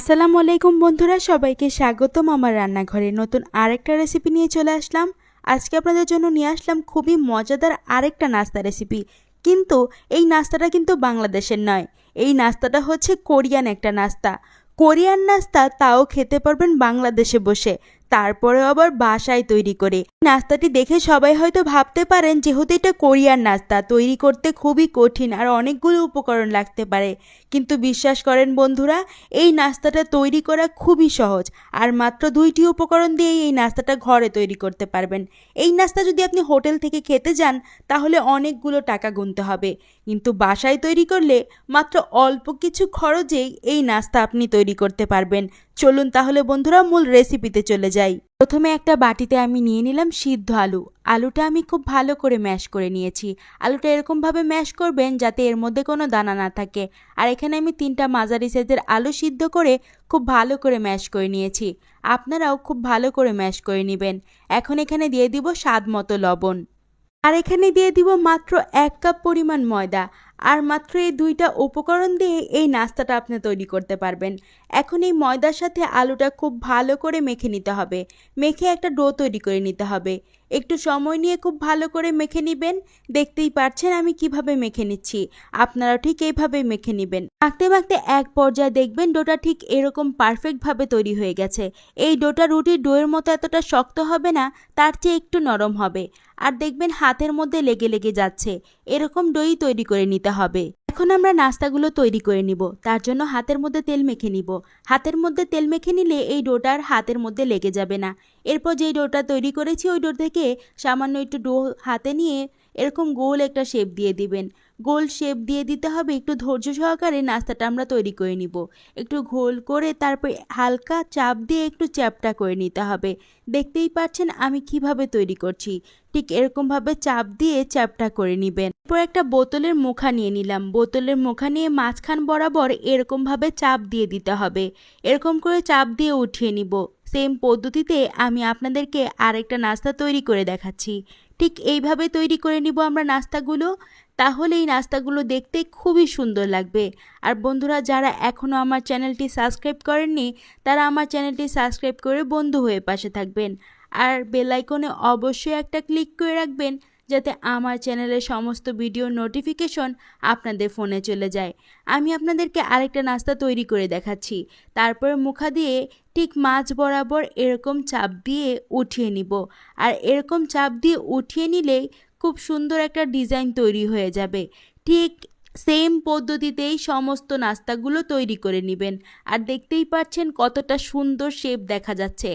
আসসালামু আলাইকুম বন্ধুরা, সবাইকে স্বাগতম। আমার রান্নাঘরে নতুন আরেকটা রেসিপি নিয়ে চলে আসলাম। আজকে আপনাদের জন্য নিয়ে আসলাম খুবই মজাদার আরেকটা নাস্তা রেসিপি কিন্তু এই নাস্তাটা কিন্তু বাংলাদেশের নয়, এই নাস্তাটা হচ্ছে কোরিয়ান একটা নাস্তা। কোরিয়ান নাস্তা তাও খেতে পারবেন বাংলাদেশে বসে। তারপরেও আবার বাসায় তৈরি করে। নাস্তাটি দেখে সবাই হয়তো ভাবতে পারেন যেহেতু এটা কোরিয়ান নাস্তা, তৈরি করতে খুবই কঠিন আর অনেকগুলো উপকরণ লাগতে পারে। কিন্তু বিশ্বাস করেন বন্ধুরা, এই নাস্তাটা তৈরি করা খুবই সহজ আর মাত্র দুইটি উপকরণ দিয়েই এই নাস্তাটা ঘরে তৈরি করতে পারবেন। এই নাস্তা যদি আপনি হোটেল থেকে খেতে যান, তাহলে অনেকগুলো টাকা গুনতে হবে। কিন্তু বাসায় তৈরি করলে মাত্র অল্প কিছু খরচেই এই নাস্তা আপনি তৈরি করতে পারবেন। চলুন তাহলে বন্ধুরা মূল রেসিপিতে চলে যাই। প্রথমে একটা বাটিতে আমি নিয়ে নিলাম সিদ্ধ আলু। আলুটা আমি খুব ভালো করে ম্যাশ করে নিয়েছি। আলুটা এরকমভাবে ম্যাশ করবেন যাতে এর মধ্যে কোনো দানা না থাকে। আর এখানে আমি তিনটা মাঝারি সাইজের আলু সিদ্ধ করে খুব ভালো করে ম্যাশ করে নিয়েছি। আপনারাও খুব ভালো করে ম্যাশ করে নেবেন। এখন এখানে দিয়ে দিব স্বাদ মতো লবণ। আর এখানে দিয়ে দিব মাত্র এক কাপ পরিমাণ ময়দা। আর মাত্র এই দুইটা উপকরণ দিয়ে এই নাস্তাটা আপনি তৈরি করতে পারবেন। এখন এই ময়দার সাথে আলুটা খুব ভালো করে মেখে নিতে হবে। মেখে একটা ডো তৈরি করে নিতে হবে। একটু সময় নিয়ে খুব ভালো করে মেখে নেবেন। দেখতেই পারছেন আমি কীভাবে মেখে নিচ্ছি। আপনারা ঠিক এইভাবে মেখে নেবেন। মাখতে মাখতে এক পর্যায়ে দেখবেন ডোটা ঠিক এরকম পারফেক্টভাবে তৈরি হয়ে গেছে। এই ডোটা রুটির ডোয়ের মতো এতটা শক্ত হবে না, তার চেয়ে একটু নরম হবে। আর দেখবেন হাতের মধ্যে লেগে লেগে যাচ্ছে। এরকম দই তৈরি করে নিতে হবে। এখন আমরা নাস্তাগুলো তৈরি করে নিব। তার জন্য হাতের মধ্যে তেল মেখে নিব। হাতের মধ্যে তেল মেখে নিলে এই ডোটার হাতের মধ্যে লেগে যাবে না। এরপর যেই ডোটা তৈরি করেছি, ওই ডো থেকে সামান্য একটু ডো হাতে নিয়ে এরকম গোল একটা শেপ দিয়ে দিবেন। গোল শেপ দিয়ে দিতে হবে। একটু ধৈর্য সহকারে নাস্তাটা আমরা তৈরি করে নিব। একটু ঘোল করে তারপর হালকা চাপ দিয়ে একটু চ্যাপটা করে নিতে হবে। দেখতেই পাচ্ছেন আমি কীভাবে তৈরি করছি। ঠিক এরকমভাবে চাপ দিয়ে চ্যাপটা করে নেবেন। এরপর একটা বোতলের মুখা নিয়ে নিলাম। বোতলের মুখা নিয়ে মাঝখান বরাবর এরকমভাবে চাপ দিয়ে দিতে হবে। এরকম করে চাপ দিয়ে উঠিয়ে নিব। সেম পদ্ধতিতে আমি আপনাদেরকে আরেকটা নাস্তা তৈরি করে দেখাচ্ছি। ঠিক এইভাবে তৈরি করে নিব আমরা নাস্তাগুলো। তাহলে এই নাস্তাগুলো দেখতে খুবই সুন্দর লাগবে। আর বন্ধুরা, যারা এখনও আমার চ্যানেলটি সাবস্ক্রাইব করেননি, তারা আমার চ্যানেলটি সাবস্ক্রাইব করে বন্ধু হয়ে পাশে থাকবেন। আর বেলাইকনে অবশ্যই একটা ক্লিক করে রাখবেন। যাতে আমার চ্যানেলের সমস্ত ভিডিও নোটিফিকেশন আপনাদের ফোনে চলে যায়। আমি আপনাদেরকে আরেকটা নাস্তা তৈরি করে দেখাচ্ছি। তারপরে মুখা দিয়ে ঠিক মাছ বরাবর এরকম চাপ দিয়ে উঠিয়ে নিব। আর এরকম চাপ দিয়ে উঠিয়ে নিলেই খুব সুন্দর একটা ডিজাইন তৈরি হয়ে যাবে। ঠিক সেম পদ্ধতিতেই সমস্ত নাস্তাগুলো তৈরি করে নেবেন। আর দেখতেই পাচ্ছেন কতটা সুন্দর শেপ দেখা যাচ্ছে।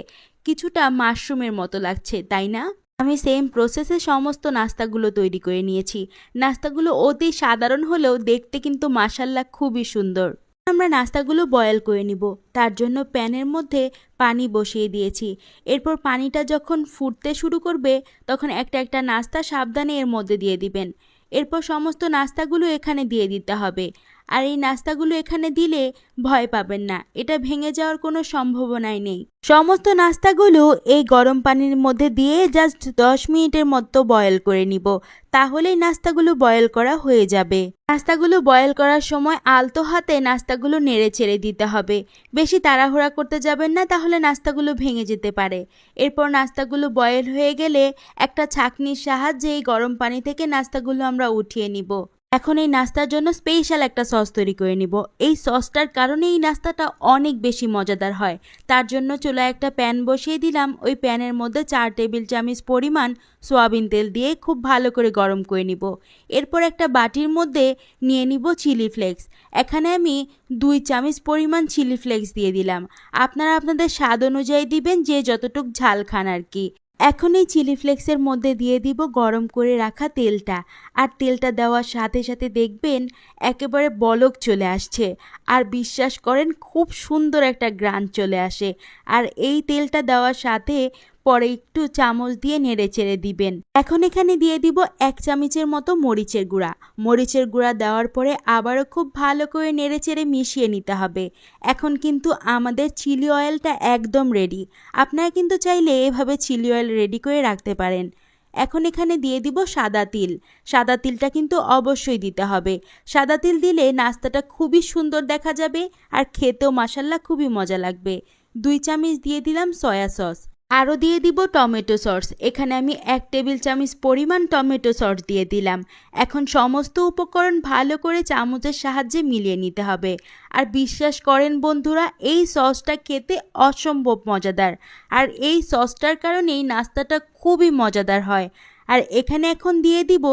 কিছুটা মাশরুমের মতো লাগছে, তাই না? আমি সেম প্রসেসে সমস্ত নাস্তাগুলো তৈরি করে নিয়েছি। নাস্তাগুলো অতি সাধারণ হলেও দেখতে কিন্তু মাসাল্লা খুবই সুন্দর। আমরা নাস্তাগুলো বয়েল করে নিব। তার জন্য প্যানের মধ্যে পানি বসিয়ে দিয়েছি। এরপর পানিটা যখন ফুটতে শুরু করবে, তখন একটা একটা নাস্তা সাবধানে এর মধ্যে দিয়ে দিবেন। এরপর সমস্ত নাস্তাগুলো এখানে দিয়ে দিতে হবে। আর এই নাস্তাগুলো এখানে দিলে ভয় পাবেন না। এটা ভেঙে যাওয়ার কোনো সম্ভাবনাই নেই। সমস্ত নাস্তাগুলো এই গরম পানির মধ্যে দিয়ে জাস্ট দশ মিনিটের মতো বয়েল করে নিব। তাহলেই নাস্তাগুলো বয়েল করা হয়ে যাবে। নাস্তাগুলো বয়েল করার সময় আলতো হাতে নাস্তাগুলো নেড়ে ছেড়ে দিতে হবে। বেশি তাড়াহুড়া করতে যাবেন না, তাহলে নাস্তাগুলো ভেঙে যেতে পারে। এরপর নাস্তাগুলো বয়েল হয়ে গেলে একটা ছাঁকনির সাহায্যে এই গরম পানি থেকে নাস্তাগুলো আমরা উঠিয়ে নিব। এখন এই নাস্তার জন্য স্পেশাল একটা সস তৈরি করে নিব। এই সসটার কারণে এই নাস্তাটা অনেক বেশি মজাদার হয়। তার জন্য চুলায় একটা প্যান বসিয়ে দিলাম। ওই প্যানের মধ্যে চার টেবিল চামচ পরিমাণ সোয়াবিন তেল দিয়ে খুব ভালো করে গরম করে নিব। এরপর একটা বাটির মধ্যে নিয়ে নিব চিলি ফ্লেক্স এখানে আমি দুই চামচ পরিমাণ চিলি ফ্লেক্স দিয়ে দিলাম। আপনারা আপনাদের স্বাদ অনুযায়ী দিবেন যে যতটুক ঝাল খান আর কি। এখন এই চিলি ফ্লেক্সের মধ্যে দিয়ে দিব গরম করে রাখা তেলটা। আর তেলটা দেওয়ার সাথে সাথে দেখবেন একেবারে বলক চলে আসছে। আর বিশ্বাস করেন, খুব সুন্দর একটা গ্রান চলে আসে। আর এই তেলটা দেওয়ার সাথে পরে একটু চামচ দিয়ে নেড়ে চেড়ে দিবেন। এখন এখানে দিয়ে দিব এক চামচের মতো মরিচের গুঁড়া। মরিচের গুঁড়া দেওয়ার পরে আবারও খুব ভালো করে নেড়ে চেড়ে মিশিয়ে নিতে হবে। এখন কিন্তু আমাদের চিলি অয়েলটা একদম রেডি। আপনারা কিন্তু চাইলে এভাবে চিলি অয়েল রেডি করে রাখতে পারেন। এখন এখানে দিয়ে দিব সাদা তিল। সাদা তিলটা কিন্তু অবশ্যই দিতে হবে। সাদা তিল দিলে নাস্তাটা খুবই সুন্দর দেখা যাবে আর খেতেও মাসাল্লা খুবই মজা লাগবে। দুই চামচ দিয়ে দিলাম সয়া সস। আরও দিয়ে দিব টমেটো সস। এখানে আমি এক টেবিল চামচ পরিমাণ টমেটো সস দিয়ে দিলাম। এখন সমস্ত উপকরণ ভালো করে চামচের সাহায্যে মিলিয়ে নিতে হবে। আর বিশ্বাস করেন বন্ধুরা, এই সসটা খেতে অসম্ভব মজাদার। আর এই সসটার কারণেই নাস্তাটা খুবই মজাদার হয়। আর এখানে এখন দিয়ে দিব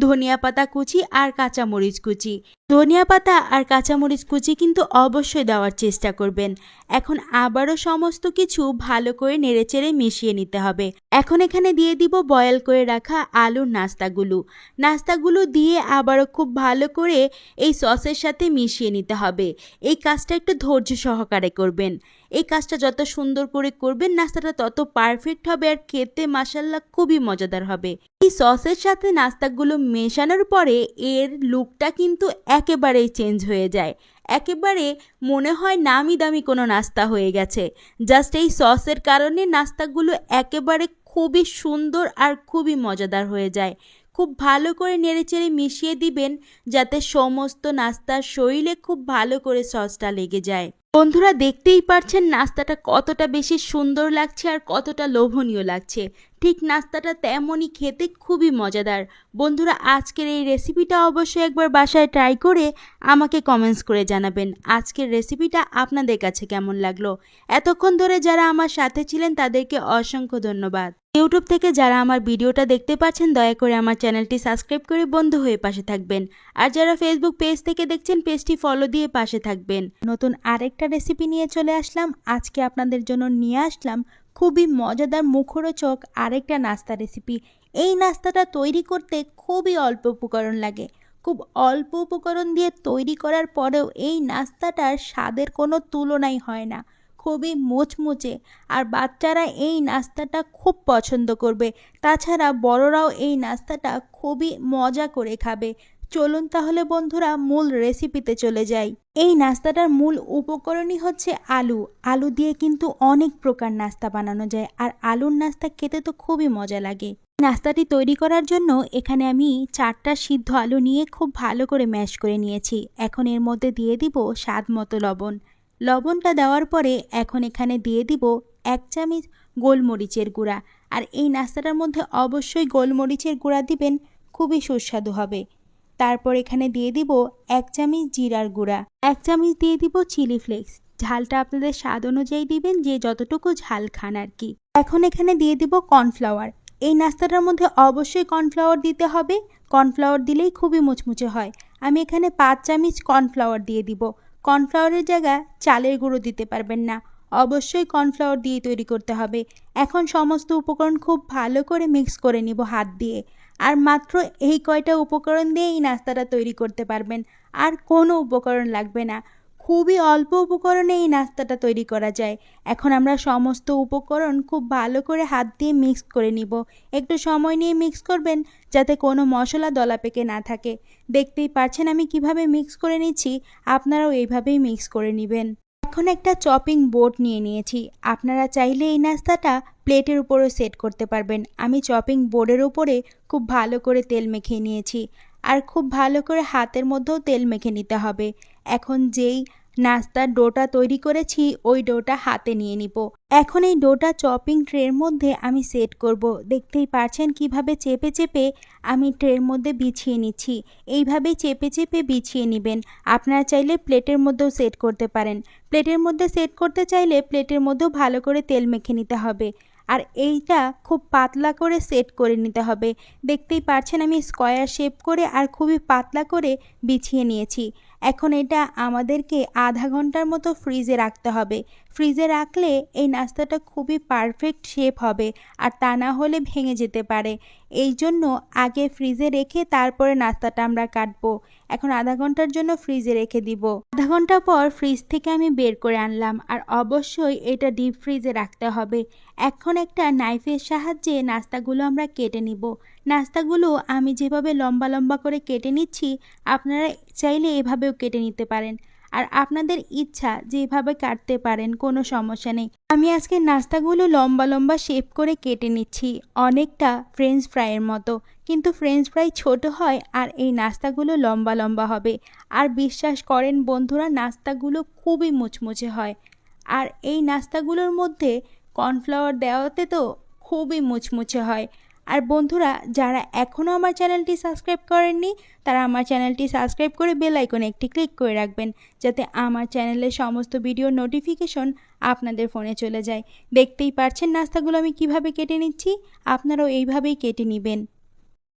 ধনিয়া পাতা কুচি আর কাঁচামরিচ কুচি। ধনিয়া পাতা আর কাঁচামরিচ কুচি কিন্তু অবশ্যই দেওয়ার চেষ্টা করবেন। এখন আবারও সমস্ত কিছু ভালো করে নেড়েচেড়ে মিশিয়ে নিতে হবে। এখন এখানে দিয়ে দিব বয়েল করে রাখা আলুর নাস্তাগুলো। নাস্তাগুলো দিয়ে আবারও খুব ভালো করে এই সসের সাথে মিশিয়ে নিতে হবে। এই কাজটা একটু ধৈর্য সহকারে করবেন। এই কাজটা যত সুন্দর করে করবেন, নাস্তাটা তত পারফেক্ট হবে আর খেতে মাসাল্লা খুবই মজাদার হবে। এই সসের সাথে নাস্তাগুলো মেশানোর পরে এর লুকটা কিন্তু একেবারেই চেঞ্জ হয়ে যায়। একেবারে মনে হয় নামি দামি কোনো নাস্তা হয়ে গেছে। জাস্ট এই সসের কারণে নাস্তাগুলো একেবারে খুবই সুন্দর আর খুবই মজাদার হয়ে যায়। খুব ভালো করে নেড়েচেড়ে মিশিয়ে দিবেন যাতে সমস্ত নাস্তার শরীরে খুব ভালো করে সসটা লেগে যায়। বন্ধুরা দেখতেই পারছেন নাস্তাটা কতটা বেশি সুন্দর লাগছে আর কতটা লোভনীয় লাগছে। ঠিক নাস্তাটা তেমনই খেতে খুবই মজাদার। বন্ধুরা, আজকের এই রেসিপিটা অবশ্যই একবার বাসায় ট্রাই করে আমাকে কমেন্টস করে জানাবেন। আজকের রেসিপিটা আপনাদের কাছে কেমন লাগল? এতক্ষণ ধরে যারা আমার সাথে ছিলেন, তাদেরকে অসংখ্য ধন্যবাদ। ইউটিউব থেকে যারা আমার ভিডিওটা দেখতে পাচ্ছেন, দয়া করে আমার চ্যানেলটি সাবস্ক্রাইব করে বন্ধু হয়ে পাশে থাকবেন। আর যারা ফেসবুক পেজ থেকে দেখছেন পেজটি ফলো দিয়ে পাশে থাকবেন। নতুন আরেকটা রেসিপি নিয়ে চলে আসলাম। আজকে আপনাদের জন্য নিয়ে আসলাম খুবই মজাদার মুখরোচক আরেকটা নাস্তা রেসিপি এই নাস্তাটা তৈরি করতে খুবই অল্প উপকরণ লাগে। খুব অল্প উপকরণ দিয়ে তৈরি করার পরেও এই নাস্তাটার স্বাদের কোনো তুলনাই হয় না। খুবই মুচমুচে। আর বাচ্চারা এই নাস্তাটা খুব পছন্দ করবে। তাছাড়া বড়রাও এই নাস্তাটা খুবই মজা করে খাবে। চলুন তাহলে বন্ধুরা মূল রেসিপিতে চলে যাই। এই নাস্তাটার মূল উপকরণই হচ্ছে আলু। আলু দিয়ে কিন্তু অনেক প্রকার নাস্তা বানানো যায়, আর আলুর নাস্তা খেতে তো খুবই মজা লাগে। নাস্তাটি তৈরি করার জন্য এখানে আমি চারটা সিদ্ধ আলু নিয়ে খুব ভালো করে ম্যাশ করে নিয়েছি। এখন এর মধ্যে দিয়ে দিব স্বাদ মতো লবণ। লবণটা দেওয়ার পরে এখন এখানে দিয়ে দিব এক চামচ গোলমরিচের গুঁড়া। আর এই নাস্তাটার মধ্যে অবশ্যই গোলমরিচের গুঁড়া দিবেন, খুবই সুস্বাদু হবে। তারপর এখানে দিয়ে দিব এক চামচ জিরার গুঁড়া। এক চামচ দিয়ে দিব চিলি ফ্লেক্স। ঝালটা আপনাদের স্বাদ অনুযায়ী দিবেন যে যতটুকু ঝাল খান আর কি। এখন এখানে দিয়ে দিব কর্নফ্লাওয়ার। এই নাস্তাটার মধ্যে অবশ্যই কর্নফ্লাওয়ার দিতে হবে। কর্নফ্লাওয়ার দিলেই খুবই মুচমুচে হয়। আমি এখানে পাঁচ চামচ কর্নফ্লাওয়ার দিয়ে দিব। কর্নফ্লাওয়ারের জায়গায় চালের গুঁড়ো দিতে পারবেন না। অবশ্যই কর্নফ্লাওয়ার দিয়ে তৈরি করতে হবে। এখন সমস্ত উপকরণ খুব ভালো করে মিক্স করে নিব হাত দিয়ে। আর মাত্র এই কয়টা উপকরণ দিয়ে এই নাস্তাটা তৈরি করতে পারবেন। আর কোনো উপকরণ লাগবে না। খুবই অল্প উপকরণে এই নাস্তাটা তৈরি করা যায়। এখন আমরা সমস্ত উপকরণ খুব ভালো করে হাত দিয়ে মিক্স করে নিব। একটু সময় নিয়ে মিক্স করবেন যাতে কোনো মশলা দলা পেকে না থাকে। দেখতেই পারছেন আমি কীভাবে মিক্স করে নিচ্ছি। আপনারাও এইভাবেই মিক্স করে নেবেন। এখন একটা চপিং বোর্ড নিয়ে নিয়েছি। আপনারা চাইলে এই নাস্তাটা প্লেটের উপরও সেট করতে পারবেন। আমি চপিং বোর্ডের উপরে খুব ভালো করে তেল মেখে নিয়েছি। আর খুব ভালো করে হাতের মধ্যেও তেল মেখে নিতে হবে। এখন যেই নাস্তার ডোটা তৈরি করেছি, ওই ডোটা হাতে নিয়ে নিব। এখন এই ডোটা চপিং ট্রের মধ্যে আমি সেট করব। দেখতেই পারছেন কীভাবে চেপে চেপে আমি ট্রের মধ্যে বিছিয়ে নিচ্ছি। এইভাবে চেপে চেপে বিছিয়ে নেবেন। আপনারা চাইলে প্লেটের মধ্যেও সেট করতে পারেন। প্লেটের মধ্যে সেট করতে চাইলে প্লেটের মধ্যেও ভালো করে তেল মেখে নিতে হবে। আর এইটা খুব পাতলা করে সেট করে নিতে হবে। দেখতেই পারছেন আমি স্কোয়ার শেপ করে আর খুবই পাতলা করে বিছিয়ে নিয়েছি। এখন এটা আমাদেরকে আধা ঘণ্টার মতো ফ্রিজে রাখতে হবে। ফ্রিজে রাখলে এই নাস্তাটা খুবই পারফেক্ট শেপ হবে, আর তা না হলে ভেঙে যেতে পারে। এই জন্য আগে ফ্রিজে রেখে তারপরে নাস্তাটা আমরা কাটবো। এখন আধা ঘণ্টার জন্য ফ্রিজে রেখে দিব। আধা ঘণ্টা পর ফ্রিজ থেকে আমি বের করে আনলাম আর অবশ্যই এটা ডিপ ফ্রিজে রাখতে হবে। এখন একটা নাইফের সাহায্যে নাস্তাগুলো আমরা কেটে নিব। নাস্তাগুলো আমি যেভাবে লম্বা লম্বা করে কেটে নিচ্ছি, আপনারা চাইলে এভাবেও কেটে নিতে পারেন। আর আপনাদের ইচ্ছা যেভাবে কাটতে পারেন, কোনো সমস্যা নেই। আমি আজকে নাস্তাগুলো লম্বা লম্বা শেপ করে কেটে নিচ্ছি, অনেকটা ফ্রেঞ্চ ফ্রাইয়ের মতো। কিন্তু ফ্রেঞ্চ ফ্রাই ছোট হয় আর এই নাস্তাগুলো লম্বা লম্বা হবে। আর বিশ্বাস করেন বন্ধুরা, নাস্তাগুলো খুবই মুচমুচে হয়। আর এই নাস্তাগুলোর মধ্যে কর্নফ্লাওয়ার দেওয়াতে তো খুবই মুচমুচে হয়। আর বন্ধুরা, যারা এখনও আমার চ্যানেলটি সাবস্ক্রাইব করেননি, তারা আমার চ্যানেলটি সাবস্ক্রাইব করে বেল আইকনে একটি ক্লিক করে রাখবেন, যাতে আমার চ্যানেলের সমস্ত ভিডিও নোটিফিকেশন আপনাদের ফোনে চলে যায়। দেখতেই পারছেন নাস্তাগুলো আমি কীভাবে কেটে নিচ্ছি? আপনারাও এইভাবেই কেটে নেবেন।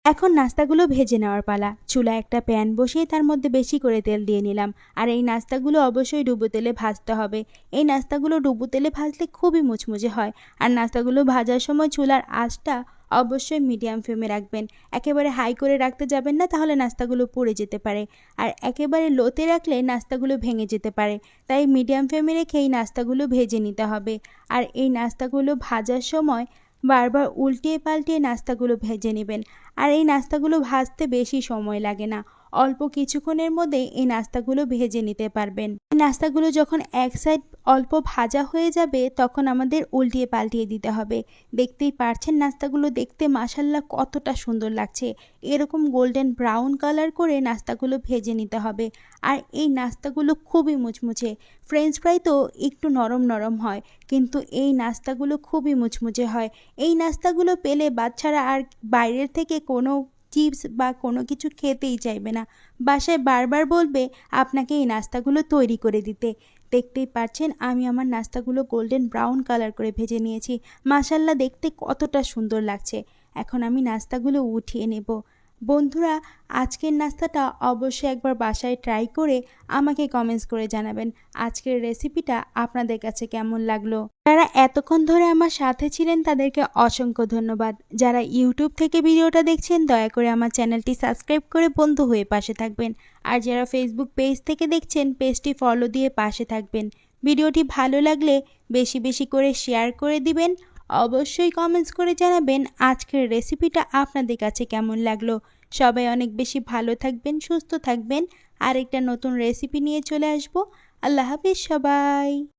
এখন নাস্তাগুলো ভেজে নেওয়ার পালা। চুলা একটা প্যান বসিয়ে তার মধ্যে বেশি করে তেল দিয়ে নিলাম। আর এই নাস্তাগুলো অবশ্যই ডুবো তেলে ভাজতে হবে। এই নাস্তাগুলো ডুবো তেলে ভাজলে খুবই মুচমুচে হয়। আর নাস্তাগুলো ভাজার সময় চুলার আঁচটা অবশ্যই মিডিয়াম ফ্লেমে রাখবেন। একেবারে হাই করে রাখতে যাবেন না, তাহলে নাস্তাগুলো পড়ে যেতে পারে। আর একেবারে লোতে রাখলে নাস্তাগুলো ভেঙে যেতে পারে। তাই মিডিয়াম ফ্লেমে রেখে এই নাস্তাগুলো ভেজে নিতে হবে। আর এই নাস্তাগুলো ভাজার সময় বারবার উল্টিয়ে পাল্টিয়ে নাস্তাগুলো ভেজে নেবেন। আর এই নাস্তাগুলো ভাজতে বেশি সময় লাগে না। অল্প কিছুক্ষণের মধ্যে এই নাস্তাগুলো ভেজে নিতে পারবেন। এই নাস্তাগুলো যখন এক সাইড অল্প ভাজা হয়ে যাবে, তখন আমাদের উল্টিয়ে পাল্টিয়ে দিতে হবে। দেখতেই পারছেন নাস্তাগুলো দেখতে মাসাল্লা কতটা সুন্দর লাগছে। এরকম গোল্ডেন ব্রাউন কালার করে নাস্তাগুলো ভেজে নিতে হবে। আর এই নাস্তাগুলো খুবই মুচমুচে। ফ্রেঞ্চ ফ্রাই তো একটু নরম নরম হয়, কিন্তু এই নাস্তাগুলো খুবই মুচমুচে হয়। এই নাস্তাগুলো পেলে বাচ্চারা আর বাইরের থেকে কোনো চিপস বা কোনো কিছু খেতেই চাইবে না। বাসায় বারবার বলবে, আপনাকে এই নাস্তাগুলো তৈরি করে দিতে। দেখতেই পাচ্ছেন আমি আমার নাস্তাগুলো গোল্ডেন ব্রাউন কালার করে ভেজে নিয়েছি। মাসাল্লা দেখতে কতটা সুন্দর লাগছে। এখন আমি নাস্তাগুলো উঠিয়ে নেব। বন্ধুরা, আজকের নাস্তাটা অবশ্যই একবার বাসায় ট্রাই করে আমাকে কমেন্টস করে জানাবেন আজকের রেসিপিটা আপনাদের কাছে কেমন লাগল। যারা এতক্ষণ ধরে আমার সাথে ছিলেন তাদেরকে অসংখ্য ধন্যবাদ। যারা ইউটিউব থেকে ভিডিওটা দেখছেন, দয়া করে আমার চ্যানেলটি সাবস্ক্রাইব করে বন্ধু হয়ে পাশে থাকবেন। আর যারা ফেসবুক পেজ থেকে দেখছেন পেজটি ফলো দিয়ে পাশে থাকবেন। ভিডিওটি ভালো লাগলে বেশি বেশি করে শেয়ার করে দিবেন অবশ্যই কমেন্টস করে জানাবেন আজকের রেসিপিটা আপনাদের কাছে কেমন লাগল। সবাই অনেক বেশি ভালো থাকবেন, সুস্থ থাকবেন। আরেকটা নতুন রেসিপি নিয়ে চলে আসব। আল্লাহ হাফিজ সবাই।